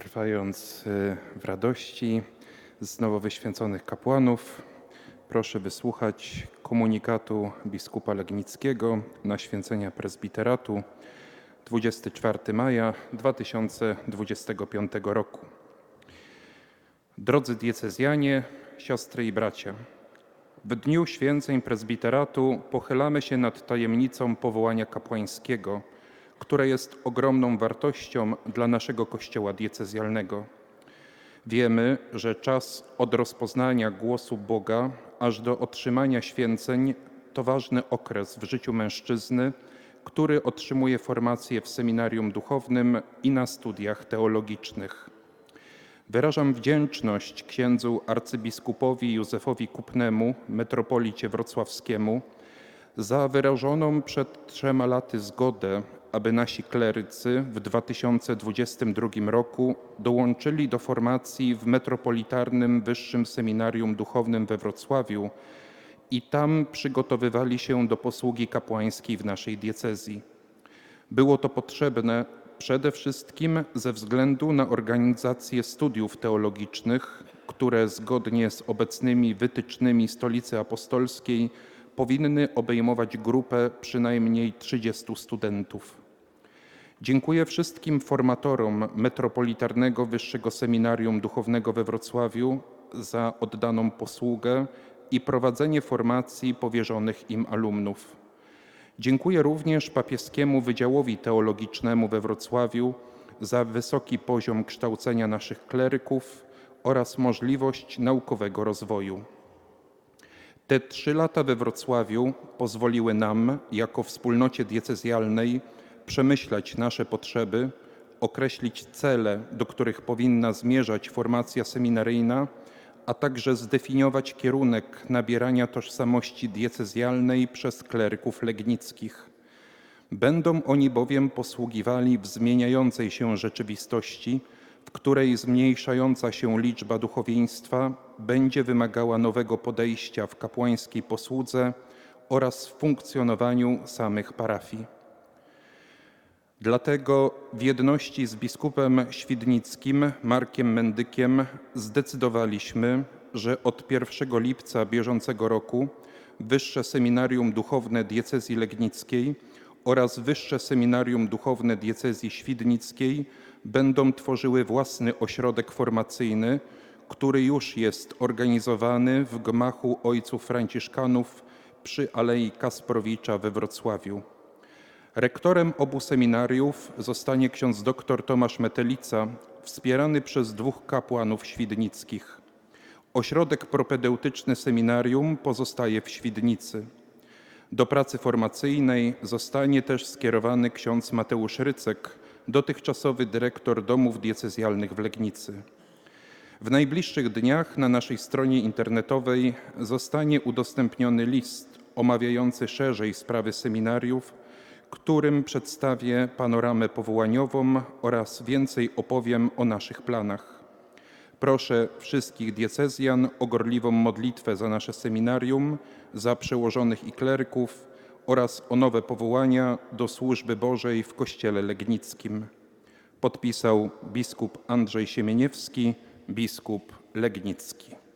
Trwając y, w radości z nowo wyświęconych kapłanów, proszę wysłuchać komunikatu biskupa Legnickiego na święcenia prezbiteratu 24 maja 2025 roku. Drodzy diecezjanie, siostry i bracia, w dniu święceń prezbiteratu pochylamy się nad tajemnicą powołania kapłańskiego, które jest ogromną wartością dla naszego Kościoła diecezjalnego. Wiemy, że czas od rozpoznania głosu Boga aż do otrzymania święceń to ważny okres w życiu mężczyzny, który otrzymuje formację w seminarium duchownym i na studiach teologicznych. Wyrażam wdzięczność księdzu arcybiskupowi Józefowi Kupnemu, metropolicie wrocławskiemu, za wyrażoną przed trzema laty zgodę, aby nasi klerycy w 2022 roku dołączyli do formacji w Metropolitarnym Wyższym Seminarium Duchownym we Wrocławiu i tam przygotowywali się do posługi kapłańskiej w naszej diecezji. Było to potrzebne przede wszystkim ze względu na organizację studiów teologicznych, które zgodnie z obecnymi wytycznymi Stolicy Apostolskiej powinny obejmować grupę przynajmniej 30 studentów. Dziękuję wszystkim formatorom Metropolitarnego Wyższego Seminarium Duchownego we Wrocławiu za oddaną posługę i prowadzenie formacji powierzonych im alumnów. Dziękuję również papieskiemu Wydziałowi Teologicznemu we Wrocławiu za wysoki poziom kształcenia naszych kleryków oraz możliwość naukowego rozwoju. Te trzy lata we Wrocławiu pozwoliły nam, jako wspólnocie diecezjalnej, przemyśleć nasze potrzeby, określić cele, do których powinna zmierzać formacja seminaryjna, a także zdefiniować kierunek nabierania tożsamości diecezjalnej przez kleryków legnickich. Będą oni bowiem posługiwali w zmieniającej się rzeczywistości, w której zmniejszająca się liczba duchowieństwa będzie wymagała nowego podejścia w kapłańskiej posłudze oraz w funkcjonowaniu samych parafii. Dlatego w jedności z biskupem świdnickim Markiem Mendykiem zdecydowaliśmy, że od 1 lipca bieżącego roku Wyższe Seminarium Duchowne Diecezji Legnickiej oraz Wyższe Seminarium Duchowne Diecezji Świdnickiej będą tworzyły własny ośrodek formacyjny, który już jest organizowany w gmachu Ojców Franciszkanów przy Alei Kasprowicza we Wrocławiu. Rektorem obu seminariów zostanie ksiądz dr Tomasz Metelica, wspierany przez dwóch kapłanów świdnickich. Ośrodek propedeutyczny seminarium pozostaje w Świdnicy. Do pracy formacyjnej zostanie też skierowany ksiądz Mateusz Rycek, dotychczasowy dyrektor domów diecezjalnych w Legnicy. W najbliższych dniach na naszej stronie internetowej zostanie udostępniony list omawiający szerzej sprawy seminariów, którym przedstawię panoramę powołaniową oraz więcej opowiem o naszych planach. Proszę wszystkich diecezjan o gorliwą modlitwę za nasze seminarium, za przełożonych i kleryków oraz o nowe powołania do służby Bożej w Kościele Legnickim. Podpisał biskup Andrzej Siemieniewski, biskup Legnicki.